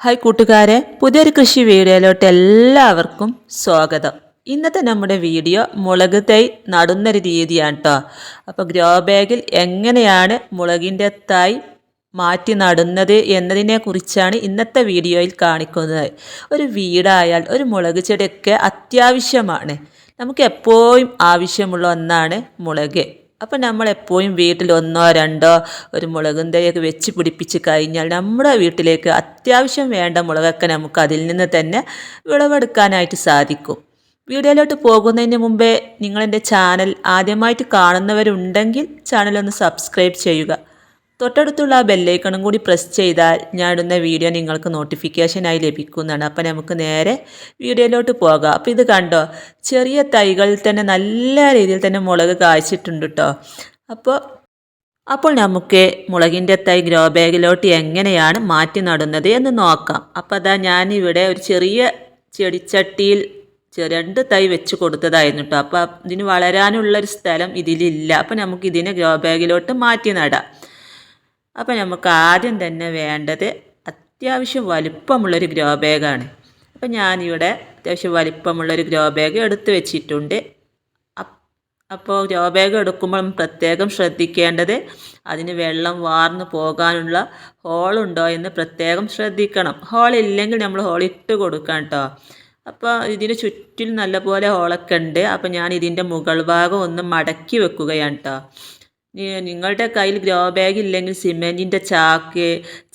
Hi കൂട്ടുകാരെ പുതിയൊരു കൃഷി വീഡിയോയിലോട്ട് എല്ലാവർക്കും സ്വാഗതം. ഇന്നത്തെ നമ്മുടെ വീഡിയോ മുളക് തൈ നടുന്നൊരു രീതിയാണ് കേട്ടോ അപ്പോൾ ഗ്രോ ബാഗിൽ എങ്ങനെയാണ് മുളകിന്റെ തൈ മാറ്റി നടുന്നത് എന്നതിനെ കുറിച്ചാണ് ഇന്നത്തെ വീഡിയോയിൽ കാണിക്കുന്നത്. ഒരു വീടായാൽ ഒരു മുളക് ചെടിയൊക്കെ അത്യാവശ്യമാണ്. നമുക്ക് എപ്പോഴും ആവശ്യമുള്ള ഒന്നാണ് മുളക്. അപ്പം നമ്മൾ എപ്പോഴും വീട്ടിൽ ഒന്നോ രണ്ടോ ഒരു മുളകും തൈയൊക്കെ വെച്ച് പിടിപ്പിച്ച് കഴിഞ്ഞാൽ നമ്മുടെ വീട്ടിലേക്ക് അത്യാവശ്യം വേണ്ട മുളകൊക്കെ നമുക്ക് അതിൽ നിന്ന് തന്നെ വിളവെടുക്കാനായിട്ട് സാധിക്കും. വീഡിയോയിലോട്ട് പോകുന്നതിന് മുമ്പേ നിങ്ങളെന്റെ ചാനൽ ആദ്യമായിട്ട് കാണുന്നവരുണ്ടെങ്കിൽ ചാനലൊന്ന് സബ്സ്ക്രൈബ് ചെയ്യുക. തൊട്ടടുത്തുള്ള ബെല്ലൈക്കണും കൂടി പ്രസ് ചെയ്താൽ ഞാൻ ഇടുന്ന വീഡിയോ നിങ്ങൾക്ക് നോട്ടിഫിക്കേഷനായി ലഭിക്കുന്നതാണ്. അപ്പോൾ നമുക്ക് നേരെ വീഡിയോയിലോട്ട് പോകാം. അപ്പോൾ ഇത് കണ്ടോ? ചെറിയ തൈകൾ തന്നെ നല്ല രീതിയിൽ തന്നെ മുളക് കായ്ച്ചിട്ടുണ്ട് കേട്ടോ അപ്പോൾ അപ്പോൾ നമുക്ക് മുളകിന്റെ തൈ ഗ്രോ ബാഗിലോട്ട് എങ്ങനെയാണ് മാറ്റി നടുന്നത് എന്ന് നോക്കാം. അപ്പോൾ അതാ ഞാനിവിടെ ഒരു ചെറിയ ചെടിച്ചട്ടിയിൽ രണ്ട് തൈ വെച്ച് കൊടുത്തതായിരുന്നു കേട്ടോ അപ്പോൾ ഇതിന് വളരാനുള്ളൊരു സ്ഥലം ഇതിലില്ല. അപ്പോൾ നമുക്ക് ഇതിനെ ഗ്രോ ബാഗിലോട്ട് മാറ്റി നടാം. അപ്പോൾ നമുക്ക് ആദ്യം തന്നെ വേണ്ടത് അത്യാവശ്യം വലിപ്പമുള്ളൊരു ഗ്രോ ബാഗാണ്. അപ്പോൾ ഞാനിവിടെ അത്യാവശ്യം വലിപ്പമുള്ളൊരു ഗ്രോ ബാഗ് എടുത്തു വെച്ചിട്ടുണ്ട്. അപ്പോൾ ഗ്രോ ബാഗ് എടുക്കുമ്പോൾ പ്രത്യേകം ശ്രദ്ധിക്കേണ്ടത് അതിന് വെള്ളം വാർന്നു പോകാനുള്ള ഹോളുണ്ടോ എന്ന് പ്രത്യേകം ശ്രദ്ധിക്കണം. ഹോൾ ഇല്ലെങ്കിൽ നമ്മൾ ഹോൾ ഇട്ട് കൊടുക്കാം കേട്ടോ. അപ്പോൾ ഇതിന് ചുറ്റിൽ നല്ലപോലെ ഹോളൊക്കെ ഉണ്ട്. അപ്പോൾ ഞാൻ ഇതിന്റെ മുകൾ ഭാഗം ഒന്ന് മടക്കി വെക്കുകയാണ് കേട്ടോ. നിങ്ങളുടെ കയ്യിൽ ഗ്രോ ബാഗ് ഇല്ലെങ്കിൽ സിമെന്റിന്റെ ചാക്ക്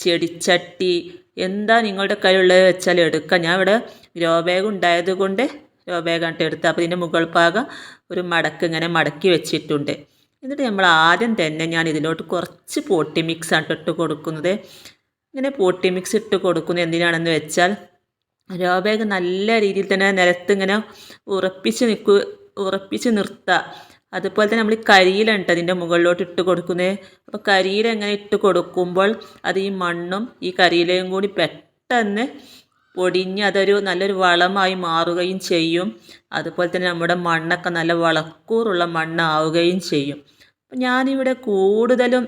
ചെടിച്ചട്ടി എന്താ നിങ്ങളുടെ കയ്യിലുള്ളത് വെച്ചാൽ എടുക്കാം. ഞാൻ ഇവിടെ ഗ്രോ ബാഗ് ഉണ്ടായത് കൊണ്ട് ഗ്രോ ബാഗാണ് എടുത്തത്. അപ്പോൾ ഇതിന്റെ മുകൾ ഭാഗം ഒരു മടക്ക് ഇങ്ങനെ മടക്കി വെച്ചിട്ടുണ്ട്. എന്നിട്ട് നമ്മൾ ആദ്യം തന്നെ ഞാൻ ഇതിലോട്ട് കുറച്ച് പോട്ടി മിക്സ് ആണ് ഇട്ട് കൊടുക്കുന്നത്. ഇങ്ങനെ പോട്ടി മിക്സ് ഇട്ട് കൊടുക്കുന്നത് എന്തിനാണെന്ന് വെച്ചാൽ ഗ്രോ ബാഗ് നല്ല രീതിയിൽ തന്നെ നിലത്ത് ഇങ്ങനെ ഉറപ്പിച്ച് നിൽക്കുക ഉറപ്പിച്ച് നിർത്തുക അതുപോലെ തന്നെ നമ്മൾ ഈ കരിയിലുണ്ട് അതിന്റെ മുകളിലോട്ട് ഇട്ട് കൊടുക്കുന്നത്. അപ്പോൾ കരിയില എങ്ങനെ ഇട്ട് കൊടുക്കുമ്പോൾ അത് ഈ മണ്ണും ഈ കരിയിലയും കൂടി പെട്ടെന്ന് പൊടിഞ്ഞ് അതൊരു നല്ലൊരു വളമായി മാറുകയും ചെയ്യും. അതുപോലെ തന്നെ നമ്മുടെ മണ്ണൊക്കെ നല്ല വളക്കൂറുള്ള മണ്ണാവുകയും ചെയ്യും. അപ്പം ഞാനിവിടെ കൂടുതലും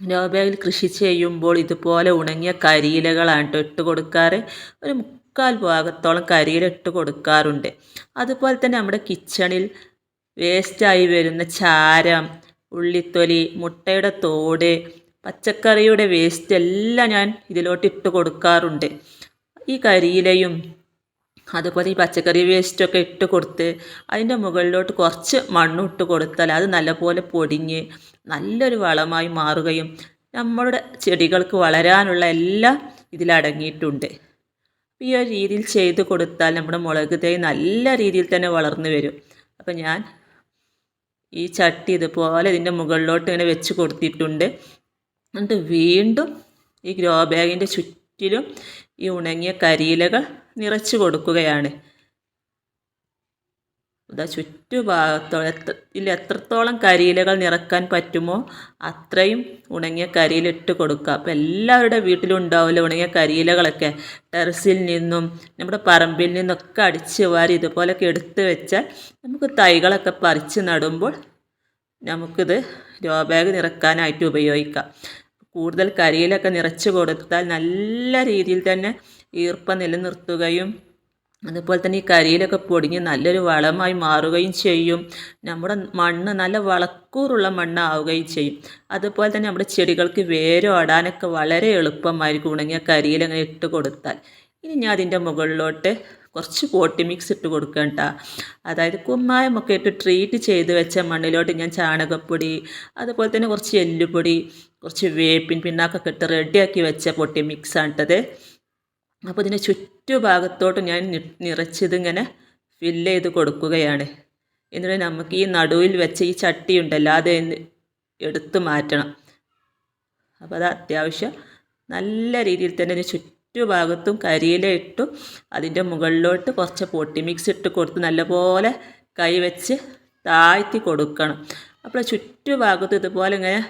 നോബേഗിൽ കൃഷി ചെയ്യുമ്പോൾ ഇതുപോലെ ഉണങ്ങിയ കരിയിലകളാണ് കേട്ടോ ഇട്ട് കൊടുക്കാറ്. ഒരു മുക്കാൽ ഭാഗത്തോളം കരിയില ഇട്ട് കൊടുക്കാറുണ്ട്. അതുപോലെ തന്നെ നമ്മുടെ കിച്ചണിൽ വേസ്റ്റായി വരുന്ന ചാരം ഉള്ളിത്തൊലി മുട്ടയുടെ തോട് പച്ചക്കറിയുടെ വേസ്റ്റ് എല്ലാം ഞാൻ ഇതിലോട്ട് ഇട്ട് കൊടുക്കാറുണ്ട്. ഈ കരിയിലയും അതുപോലെ ഈ പച്ചക്കറി വേസ്റ്റൊക്കെ ഇട്ട് കൊടുത്ത് അതിന്റെ മുകളിലോട്ട് കുറച്ച് മണ്ണും ഇട്ട് കൊടുത്താൽ അത് നല്ലപോലെ പൊടിഞ്ഞ് നല്ലൊരു വളമായി മാറുകയും നമ്മളുടെ ചെടികൾക്ക് വളരാനുള്ള എല്ലാം ഇതിലടങ്ങിയിട്ടുണ്ട് ഈ ഒരു രീതിയിൽ ചെയ്ത് കൊടുത്താൽ നമ്മുടെ മുളക് തൈ നല്ല രീതിയിൽ തന്നെ വളർന്നു വരും. അപ്പം ഞാൻ ഈ ചട്ടി ഇതുപോലെ ഇതിന്റെ മുകളിലോട്ട് ഇങ്ങനെ വെച്ച് കൊടുത്തിട്ടുണ്ട്. എന്നിട്ട് വീണ്ടും ഈ ഗ്രോ ബാഗിന്റെ ചുറ്റിലും ഈ ഉണങ്ങിയ കരിയിലകൾ നിറച്ച് കൊടുക്കുകയാണ്. ഇതാ ചുറ്റുഭാഗത്തോളം എത്ര എത്രത്തോളം കരിയിലകൾ നിറക്കാൻ പറ്റുമോ അത്രയും ഉണങ്ങിയ കരിയിലിട്ട് കൊടുക്കുക. അപ്പോൾ എല്ലാവരുടെ വീട്ടിലും ഉണ്ടാവില്ല ഉണങ്ങിയ കരിയിലകളൊക്കെ. ടെറസിൽ നിന്നും നമ്മുടെ പറമ്പിൽ നിന്നൊക്കെ അടിച്ച് വാരി ഇതുപോലൊക്കെ എടുത്ത് വെച്ചാൽ നമുക്ക് തൈകളൊക്കെ പറിച്ച് നടുമ്പോൾ നമുക്കിത് ഗ്രോ ബാഗ് നിറക്കാനായിട്ട് ഉപയോഗിക്കാം. കൂടുതൽ കരിയിലൊക്കെ നിറച്ച് കൊടുത്താൽ നല്ല രീതിയിൽ തന്നെ ഈർപ്പം നിലനിർത്തുകയും അതുപോലെ തന്നെ ഈ കരിയിലൊക്കെ പൊടിഞ്ഞ് നല്ലൊരു വളമായി മാറുകയും ചെയ്യും. നമ്മുടെ മണ്ണ് നല്ല വളക്കൂറുള്ള മണ്ണാവുകയും ചെയ്യും. അതുപോലെ തന്നെ നമ്മുടെ ചെടികൾക്ക് വേരോടാനൊക്കെ വളരെ എളുപ്പമായിരിക്കും ഉണങ്ങിയ കരിയിലങ്ങനെ ഇട്ട് കൊടുത്താൽ. ഇനി ഞാൻ അതിന്റെ മുകളിലോട്ട് കുറച്ച് പോട്ടി മിക്സ് ഇട്ട് കൊടുക്കണ്ട അതായത് കുമ്മായമൊക്കെ ഇട്ട് ട്രീറ്റ് ചെയ്ത് വെച്ച മണ്ണിലോട്ട് ഞാൻ ചാണകപ്പൊടി അതുപോലെ തന്നെ കുറച്ച് എല്ലുപൊടി കുറച്ച് വേപ്പിൻ പിണ്ണാക്കൊക്കെ ഇട്ട് റെഡിയാക്കി വെച്ച പൊട്ടി മിക്സ് ആണിട്ടത് അപ്പോൾ ഇതിന്റെ ചുറ്റുഭാഗത്തോട്ട് ഞാൻ നിറച്ചിതിങ്ങനെ ഫില്ല് ചെയ്ത് കൊടുക്കുകയാണ്. എന്നിട്ട് നമുക്ക് ഈ നടുവിൽ വെച്ച ഈ ചട്ടി ഉണ്ടല്ലോ അത് എടുത്ത് മാറ്റണം. അപ്പോൾ അത് അത്യാവശ്യം നല്ല രീതിയിൽ തന്നെ ഇതിന് ചുറ്റുഭാഗത്തും കരിയില ഇട്ടു അതിന്റെ മുകളിലോട്ട് കുറച്ച് പൊട്ടി മിക്സ് ഇട്ട് കൊടുത്ത് നല്ലപോലെ കൈ വെച്ച് താഴ്ത്തി കൊടുക്കണം. അപ്പോൾ ചുറ്റുഭാഗത്തും ഇതുപോലെ ഇങ്ങനെ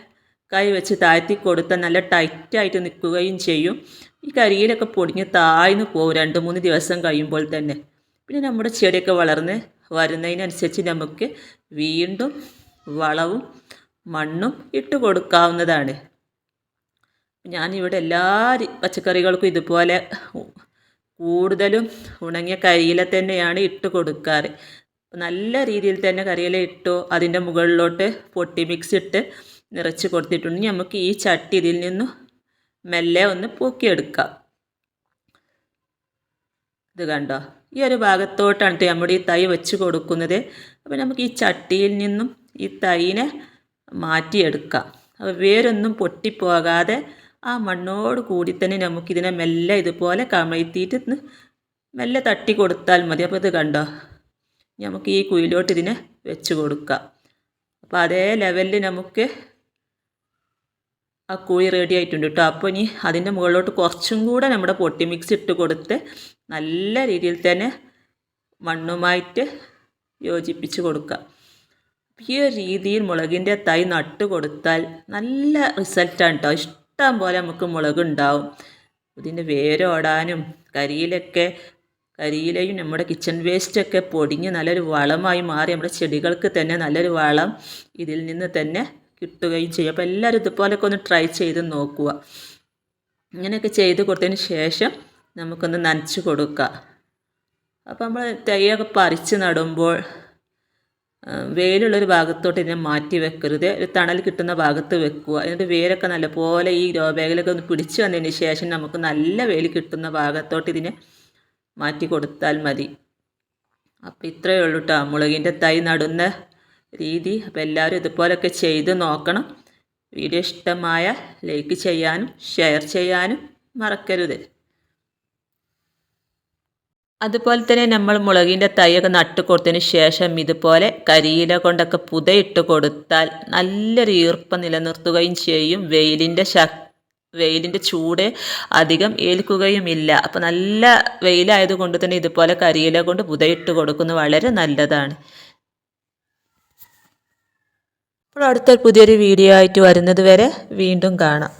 കൈ വെച്ച് താഴ്ത്തി കൊടുത്താൽ നല്ല ടൈറ്റായിട്ട് നിൽക്കുകയും ചെയ്യും. ഈ കരിയിലൊക്കെ പൊടിഞ്ഞ് താഴ്ന്നു പോകും രണ്ട് മൂന്ന് ദിവസം കഴിയുമ്പോൾ തന്നെ. പിന്നെ നമ്മുടെ ചെടിയൊക്കെ വളർന്ന് വരുന്നതിനനുസരിച്ച് നമുക്ക് വീണ്ടും വളവും മണ്ണും ഇട്ട് കൊടുക്കാവുന്നതാണ്. ഞാനിവിടെ എല്ലാ പച്ചക്കറികൾക്കും ഇതുപോലെ കൂടുതലും ഉണങ്ങിയ കരിയില തന്നെയാണ് ഇട്ട് കൊടുക്കാറ്. നല്ല രീതിയിൽ തന്നെ കരിയില ഇട്ടു അതിന്റെ മുകളിലോട്ട് പൊട്ടി മിക്സ് ഇട്ട് നിറച്ച് കൊടുത്തിട്ടുണ്ടെങ്കിൽ നമുക്ക് ഈ ചട്ടി ഇതിൽ നിന്നും മെല്ലെ ഒന്ന് പൊക്കിയെടുക്കാം. ഇത് കണ്ടോ? ഈ ഒരു ഭാഗത്തോട്ടാണ് ട്ടോ നമ്മുടെ ഈ തൈ വെച്ച് കൊടുക്കുന്നത്. അപ്പോൾ നമുക്ക് ഈ ചട്ടിയിൽ നിന്നും ഈ തൈനെ മാറ്റിയെടുക്കാം. അപ്പോൾ വേരൊന്നും പൊട്ടിപ്പോകാതെ ആ മണ്ണോട് കൂടി തന്നെ നമുക്കിതിനെ മെല്ലെ ഇതുപോലെ കമഴ്ത്തിയിട്ട് മെല്ലെ തട്ടി കൊടുത്താൽ മതി. അപ്പോൾ ഇത് കണ്ടോ? നമുക്ക് ഈ കുയിലോട്ട് ഇതിനെ വെച്ച് കൊടുക്കാം. അപ്പോൾ അതേ ലെവലിൽ നമുക്ക് ആ കുഴി റെഡി ആയിട്ടുണ്ട് കേട്ടോ അപ്പോൾ ഇനി അതിന്റെ മുകളിലോട്ട് കുറച്ചും കൂടെ നമ്മുടെ പൊട്ടി മിക്സ് ഇട്ട് കൊടുത്ത് നല്ല രീതിയിൽ തന്നെ മണ്ണുമായിട്ട് യോജിപ്പിച്ച് കൊടുക്കുക. ഈ ഒരു രീതിയിൽ മുളകിന്റെ തൈ നട്ട് കൊടുത്താൽ നല്ല റിസൾട്ടാണ് കേട്ടോ ഇഷ്ടം പോലെ നമുക്ക് മുളക് ഉണ്ടാവും. ഇതിന്റെ വേരോടാനും കരിയിലൊക്കെ കരിയിലയും നമ്മുടെ കിച്ചൺ വേസ്റ്റൊക്കെ പൊടിഞ്ഞ് നല്ലൊരു വളമായി മാറി നമ്മുടെ ചെടികൾക്ക് തന്നെ നല്ലൊരു വളം ഇതിൽ നിന്ന് തന്നെ കിട്ടുകയും ചെയ്യും. അപ്പോൾ എല്ലാവരും ഇതുപോലൊക്കെ ഒന്ന് ട്രൈ ചെയ്ത് നോക്കുക. ഇങ്ങനെയൊക്കെ ചെയ്ത് കൊടുത്തതിന് ശേഷം നമുക്കൊന്ന് നനച്ച് കൊടുക്കുക. അപ്പോൾ നമ്മൾ തൈയൊക്കെ പറിച്ച് നടുമ്പോൾ വേലുള്ളൊരു ഭാഗത്തോട്ട് ഇതിനെ മാറ്റി വെക്കരുത്. ഒരു തണൽ കിട്ടുന്ന ഭാഗത്ത് വെക്കുക. എന്നിട്ട് വേരൊക്കെ നല്ലപോലെ ഈ ഗ്രോ ഒന്ന് പിടിച്ചു വന്നതിന് ശേഷം നമുക്ക് നല്ല വേലി കിട്ടുന്ന ഭാഗത്തോട്ട് ഇതിനെ മാറ്റി കൊടുത്താൽ മതി. അപ്പോൾ ഇത്രയേ ഉള്ളൂ കേട്ടോ മുളകിന്റെ തൈ നടുന്ന രീതി. അപ്പോൾ എല്ലാവരും ഇതുപോലൊക്കെ ചെയ്ത് നോക്കണം. വീഡിയോ ഇഷ്ടമായ ലൈക്ക് ചെയ്യാനും ഷെയർ ചെയ്യാനും മറക്കരുത്. അതുപോലെ തന്നെ നമ്മൾ മുളകിന്റെ തൈയൊക്കെ നട്ട് കൊടുത്തതിന് ശേഷം ഇതുപോലെ കരിയില കൊണ്ടൊക്കെ പുതയിട്ട് കൊടുത്താൽ നല്ലൊരു ഈർപ്പം നിലനിർത്തുകയും ചെയ്യും. വെയിലിന്റെ ശക് വെയിലിന്റെ ചൂട് അധികം ഏൽക്കുകയുമില്ല അപ്പോൾ നല്ല വെയിലായതുകൊണ്ട് തന്നെ ഇതുപോലെ കരിയില കൊണ്ട് പുതയിട്ട് കൊടുക്കുന്നത് വളരെ നല്ലതാണ്. അപ്പോൾ അടുത്ത പുതിയൊരു വീഡിയോ ആയിട്ട് വരുന്നത് വരെ വീണ്ടും കാണാം.